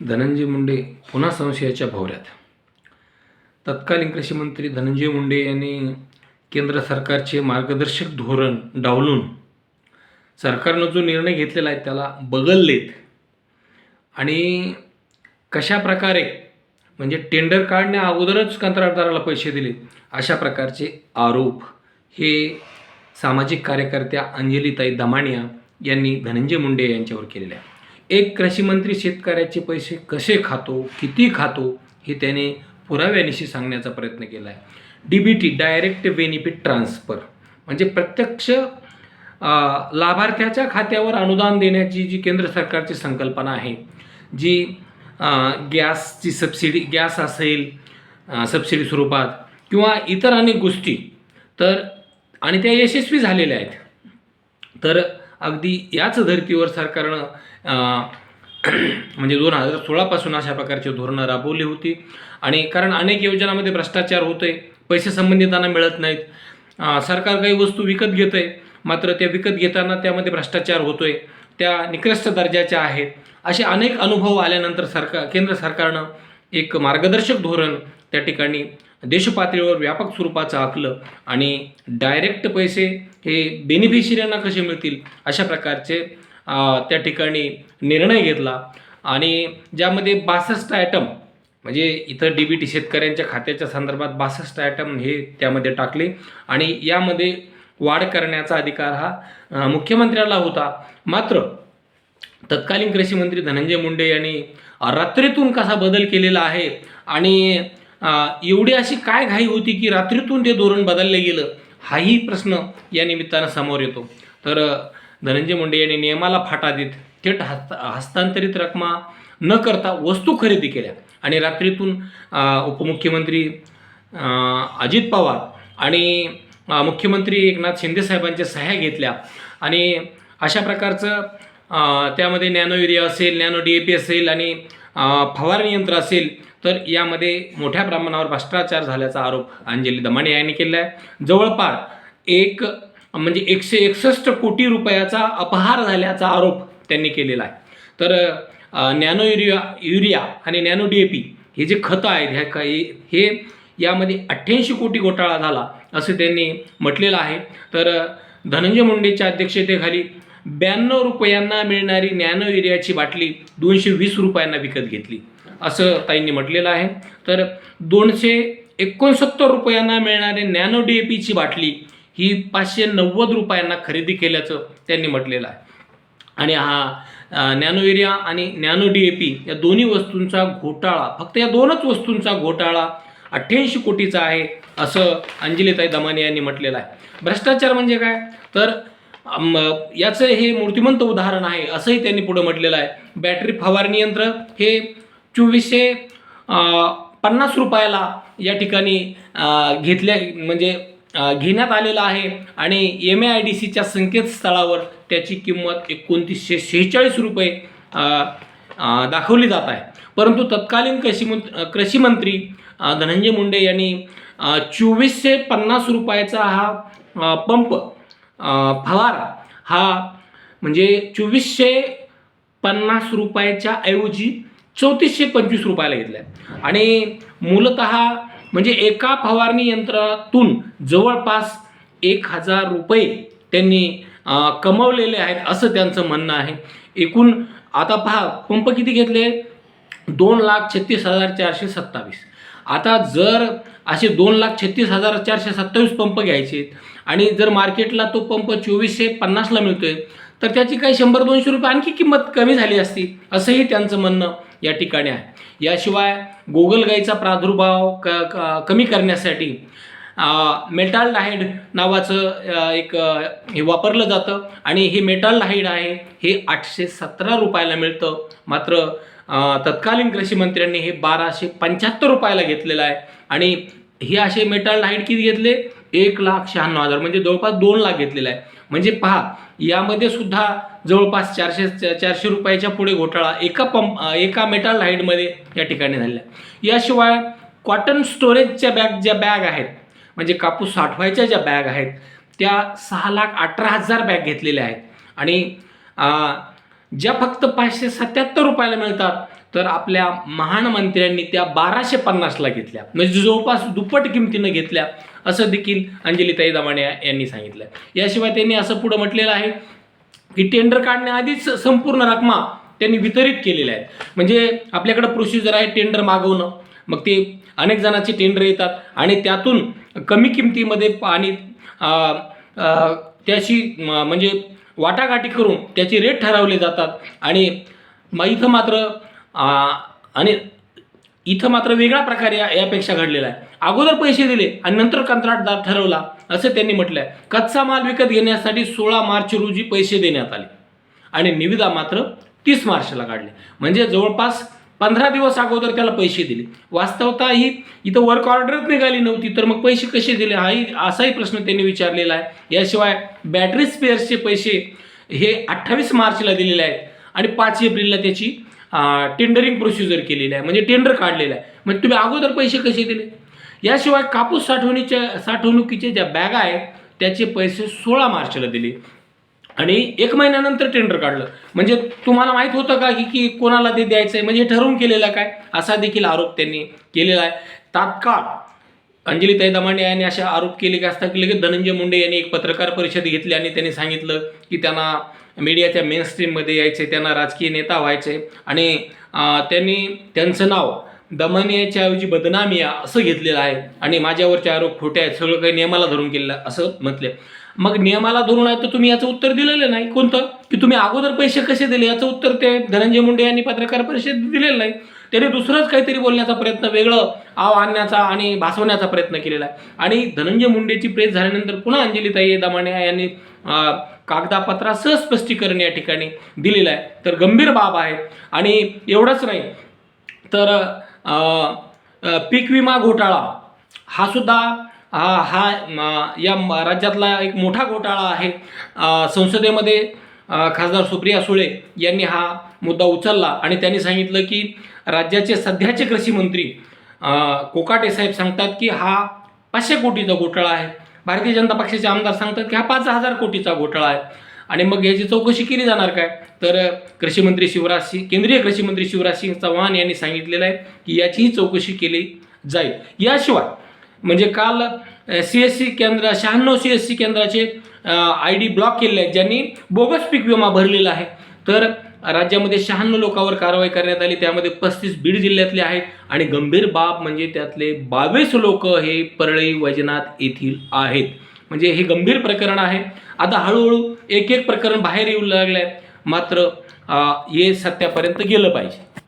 धनंजय मुंडे पुन्हा संशयाच्या भोवऱ्यात. तत्कालीन कृषीमंत्री धनंजय मुंडे यांनी केंद्र सरकारचे मार्गदर्शक धोरण डावलून सरकारनं जो निर्णय घेतलेला आहे त्याला बगललेत. आणि कशा प्रकारे म्हणजे टेंडर काढण्या अगोदरच कंत्राटदाराला पैसे दिले अशा प्रकारचे आरोप हे सामाजिक कार्यकर्त्या अंजलीताई दमाणिया यांनी धनंजय मुंडे यांच्यावर केलेले आहे एक कृषीमंत्री शेतकऱ्याचे पैसे कसे खातो किती खातो हे त्याने पुराव्यानिशी सांगण्याचा प्रयत्न केला आहे D B T direct benefit transfer म्हणजे प्रत्यक्ष लाभार्थ्याच्या खात्यावर अनुदान देण्याची जी केंद्र सरकारची संकल्पना आहे जी गॅसची सबसिडी गॅस असेल सबसिडी स्वरूपात किंवा इतर अनेक गोष्टी तर आणि त्या यशस्वी झालेल्या आहेत. तर अगदी याच धर्तीवर सरकारनं म्हणजे दोन हजार सोळापासून अशा प्रकारची धोरणं राबवली होती. आणि कारण अनेक योजनांमध्ये भ्रष्टाचार होतोय पैसे संबंधितांना मिळत नाहीत. सरकार काही वस्तू विकत घेत आहे मात्र त्या विकत घेताना त्यामध्ये भ्रष्टाचार होतोय. त्या निकृष्ट दर्जाच्या आहेत. असे अनेक अनुभव आल्यानंतर सरकार केंद्र सरकारनं एक मार्गदर्शक धोरण त्या ठिकाणी देशपातळीवर व्यापक स्वरूपाचं आखलं आणि डायरेक्ट पैसे हे बेनिफिशियरींना कसे मिळतील अशा प्रकारचे त्या ठिकाणी निर्णय घेतला. आणि ज्यामध्ये बासष्ट आयटम म्हणजे इथं डी बी टी शेतकऱ्यांच्या खात्याच्या संदर्भात बासष्ट आयटम हे त्यामध्ये टाकले. आणि यामध्ये वाढ करण्याचा अधिकार हा मुख्यमंत्र्याला होता. मात्र तत्कालीन कृषी मंत्री धनंजय मुंडे यांनी रात्रीतून कसा बदल केलेला आहे आणि एवढी अशी काय घाई होती की रात्रीतून ते धोरण बदललं गेलं? हाही प्रश्न या निमित्तानं समोर येतो. तर धनंजय मुंडे यांनी नियमाला फाटा देत थेट हस्त हस्तांतरित रकमा न करता वस्तू खरेदी केल्या. आणि रात्रीतून उपमुख्यमंत्री अजित पवार आणि मुख्यमंत्री एकनाथ शिंदे साहेबांच्या सह्या घेतल्या. आणि अशा प्रकारचं त्यामध्ये नॅनो युरिया असेल नॅनो डी ए पी असेल आणि फवारणी यंत्र असेल तर यामध्ये मोठ्या प्रमाणावर भ्रष्टाचार झाल्याचा आरोप अंजली दमाने यांनी केला आहे जवळपास एक म्हणजे एकशे एकसष्ट कोटी रुपयाचा अपहार झाल्याचा आरोप त्यांनी केलेला आहे. तर नॅनो युरिया युरिया आणि नॅनो डी ए पी हे जे खतं आहेत ह्या काही हे यामध्ये अठ्ठ्याऐंशी कोटी घोटाळा झाला असं त्यांनी म्हटलेलं आहे. तर धनंजय मुंडेच्या अध्यक्षतेखाली ब्याण्णव रुपयांना मिळणारी नॅनो युरियाची बाटली दोनशे वीस रुपयांना विकत घेतली. असं ताईंनी म्हटलेलं आहे. तर दोनशे एकोणसत्तर रुपयांना मिळणारी नॅनो डी ए पीची बाटली ही पाचशे नव्वद रुपयांना खरेदी केल्याचं त्यांनी म्हटलेलं आहे. आणि हा नॅनो युरिया आणि नॅनो डी ए पी या दोन्ही वस्तूंचा घोटाळा फक्त या दोनच वस्तूंचा घोटाळा अठ्ठ्याऐंशी कोटीचा आहे असं अंजलीताई दमाने यांनी म्हटलेलं आहे. भ्रष्टाचार म्हणजे काय? तर याचं हे मूर्तिमंत उदाहरण आहे असंही त्यांनी पुढं म्हटलेलं आहे. बॅटरी फवारणी यंत्र हे चोवीसशे पन्नास रुपयाला या ठिकाणी घेतल्या म्हणजे घेण्यात आलेलं आहे. आणि एम ए आय डी सीच्या संकेतस्थळावर त्याची किंमत एकोणतीसशे शेहेचाळीस रुपये दाखवली जात आहे. परंतु तत्कालीन कृषी कृषीमंत्री धनंजय मुंडे यांनी चोवीसशे पन्नास रुपयाचा हा पंप फवारा हा म्हणजे चोवीसशे पन्नास रुपयाच्या ऐवजी चौतीसशे पंचवीस रुपयाला घेतला आहे. आणि मूलत म्हणजे एका फवारणी यंत्रातून जवळपास एक हजार रुपये त्यांनी कमवलेले आहेत असं त्यांचं म्हणणं आहे. एकूण आता पहा पंप किती घेतले? दोन लाख छत्तीस हजार चारशे सत्तावीस. आता जर असे दोन लाख छत्तीस हजार चारशे सत्तावीस पंप घ्यायचे. आणि जर मार्केटला तो पंप चोवीसशे पन्नासला मिळतोय तर त्याची काही शंभर दोनशे रुपये आणखी किंमत कमी झाली असती असंही त्यांचं म्हणणं या ठिकाणी आहे. याशिवाय गोगलगाईचा प्रादुर्भाव क कमी करण्यासाठी मेटाल मेटाल्डाहाईड नावाचं एक हे वापरलं जातं. आणि हे मेटाल मेटाल्डाहाईड आहे हे आठशे सतरा रुपयाला मिळतं. मात्र तत्कालीन कृषी मंत्र्यांनी हे बाराशे पंच्याहत्तर रुपयाला घेतलेलं आहे. आणि हे असे मेटल लाइट किती घेतले? एक लाख शहाण्णव हजार. म्हणजे जवळपास दोन लाख घेतलेलं आहे. म्हणजे पहा यामध्ये सुद्धा जवळपास चारशे चारशे रुपयाच्या पुढे घोटाळा एका पंप एका मेटल लाईटमध्ये या ठिकाणी झालेला आहे. याशिवाय कॉटन स्टोरेजच्या बॅग ज्या बॅग आहेत म्हणजे कापूस साठवायच्या ज्या बॅग आहेत त्या सहा लाख अठरा हजार बॅग घेतलेल्या आहेत. आणि ज्या फक्त पाचशे सत्याहत्तर रुपयाला मिळतात तर आपल्या महान मंत्र्यांनी त्या बाराशे पन्नासला घेतल्या. म्हणजे जवळपास दुप्पट किमतीनं घेतल्या असं देखील अंजलीताई दमाणे यांनी सांगितलं. याशिवाय त्यांनी असं पुढं म्हटलेलं आहे की टेंडर काढण्याआधीच संपूर्ण रकमा त्यांनी वितरित केलेल्या आहेत. म्हणजे आपल्याकडं प्रोसिजर आहे टेंडर मागवणं. मग ते अनेक जणांचे टेंडर येतात आणि त्यातून कमी किमतीमध्ये आणि त्याची म- म्हणजे वाटाघाटी करून त्याचे रेट ठरवले जातात. आणि मग इथं मात्र आणि इथं मात्र वेगळा प्रकार या यापेक्षा घडलेला आहे. अगोदर पैसे दिले आणि नंतर कंत्राटदार ठरवला असं त्यांनी म्हटलं आहे कच्चा माल विकत घेण्यासाठी सोळा मार्च रोजी पैसे देण्यात आले. आणि निविदा मात्र तीस मार्चला काढले. म्हणजे जवळपास पंधरा दिवस अगोदर त्याला पैसे दिले. वास्तवता ही इथं वर्क ऑर्डरच निघाली नव्हती तर मग पैसे कसे दिले? हाही असाही प्रश्न त्यांनी विचारलेला आहे. याशिवाय बॅटरी स्पेअर्सचे पैसे हे अठ्ठावीस मार्चला दिलेले आहेत आणि पाच एप्रिलला त्याची टेंडरिंग प्रोसिजर केलेली आहे. म्हणजे टेंडर काढलेलं आहे. म्हणजे तुम्ही अगोदर पैसे कसे दिले? याशिवाय कापूस साठवणीच्या साठवणुकीचे ज्या बॅगा आहेत त्याचे पैसे सोळा मार्चला दिले. आणि एक महिन्यानंतर टेंडर काढलं. म्हणजे तुम्हाला माहीत होतं का की की कोणाला ते द्यायचं आहे म्हणजे ठरवून केलेलं काय? असा देखील आरोप त्यांनी केलेला आहे. तात्काळ अंजलीताई दमाणे यांनी अशा आरोप केले की असता की लगेच धनंजय मुंडे यांनी एक पत्रकार परिषद घेतली आणि त्यांनी सांगितलं की त्यांना मीडियाच्या मेन स्ट्रीममध्ये यायचे त्यांना राजकीय नेता व्हायचे आणि त्यांनी त्यांचं नाव दमनियाच्या ऐवजी बदनामिया असं घेतलेलं आहे आणि माझ्यावरचे आरोप खोटे आहेत सगळं काही नियमाला धरून केलेलं असं म्हटले. मग नियमाला धरून आहे तर तुम्ही याचं उत्तर दिलेलं नाही. कोणतं? की तुम्ही अगोदर पैसे कसे दिले? याचं उत्तर ते धनंजय मुंडे यांनी पत्रकार परिषदेत दिलेलं नाही. त्याने दुसरंच काहीतरी बोलण्याचा प्रयत्न वेगळं आव आणण्याचा आणि भासवण्याचा प्रयत्न केलेला आहे. आणि धनंजय मुंडेची प्रेस झाल्यानंतर पुन्हा अंजलीताई दमाणे यांनी कागदापत्रासह स्पष्टीकरण या ठिकाणी दिलेलं आहे. तर गंभीर बाब आहे. आणि एवढंच नाही तर पीक विमा घोटाळा हा सुद्धा हा हा या राज्यातला एक मोठा घोटाळा आहे. संसदेमध्ये खासदार सुप्रिया सुळे यांनी हा मुद्दा उचलला आणि त्यांनी सांगितलं की राज्याचे सध्याचे कृषी मंत्री कोकाटे साहेब सांगतात की हा पाचशे कोटीचा घोटाळा आहे. भारतीय जनता पक्षाचे आमदार सांगतात की हा पाच हजार कोटीचा घोटाळा आहे. आणि मग याची चौकशी केली जाणार काय? तर कृषीमंत्री शिवराज सिंग केंद्रीय कृषीमंत्री शिवराज सिंग चव्हाण यांनी सांगितलेलं आहे की याचीही चौकशी केली जाईल. याशिवाय म्हणजे काल सी एस सी केंद्र शहाण्णव सी एस सी केंद्राचे आय डी ब्लॉक केलेले आहेत ज्यांनी बोगस पीक विमा भरलेला आहे. तर राज्यामध्ये शहाण्णव लोकांवर कारवाई करण्यात आली. त्यामध्ये पस्तीस बीड जिल्ह्यातले आहेत आणि गंभीर बाब म्हणजे त्यातले बावीस लोक हे परळी वैजनाथ येथील आहेत. म्हणजे हे गंभीर प्रकरण आहे. आता हळूहळू एक एक प्रकरण बाहेर येऊ लागलं आहे मात्र हे सत्यापर्यंत गेलं पाहिजे.